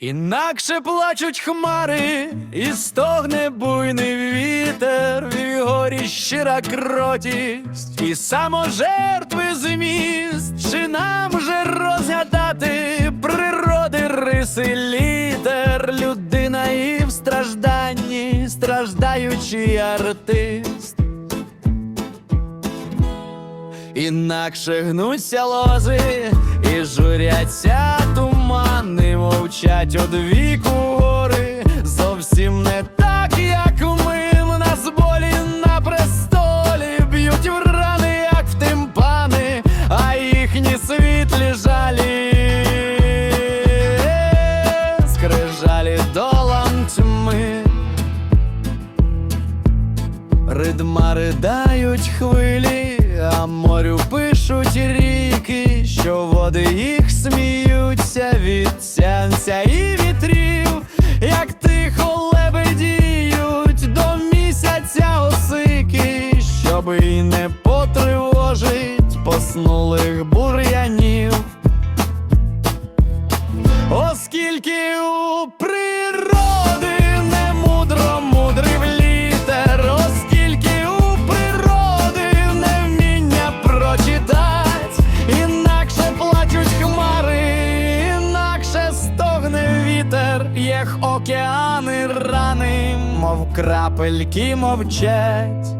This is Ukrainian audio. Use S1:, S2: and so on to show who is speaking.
S1: Інакше плачуть хмари, і стогне буйний вітер, в вігорі щира кротість, і саможертви зміст, чи нам же розгадати природи риси літер, людина і в стражданні, страждаючий артист. Інакше гнуться лози і журяться мовчать од віку гори, зовсім не так, як ми нас болі на престолі, б'ють в рани, як в тимпани, а їхні світлі жалі, скрижалі долам тьми. Ридма ридають хвилі, а морю пишуть ріки, що води їх й не потривожить поснулих бур'янів. Оскільки у природи не мудро мудрив літер, оскільки у природи не вміння прочитать, інакше плачуть хмари, інакше стогне вітер, як океани рани, мов крапельки мовчать.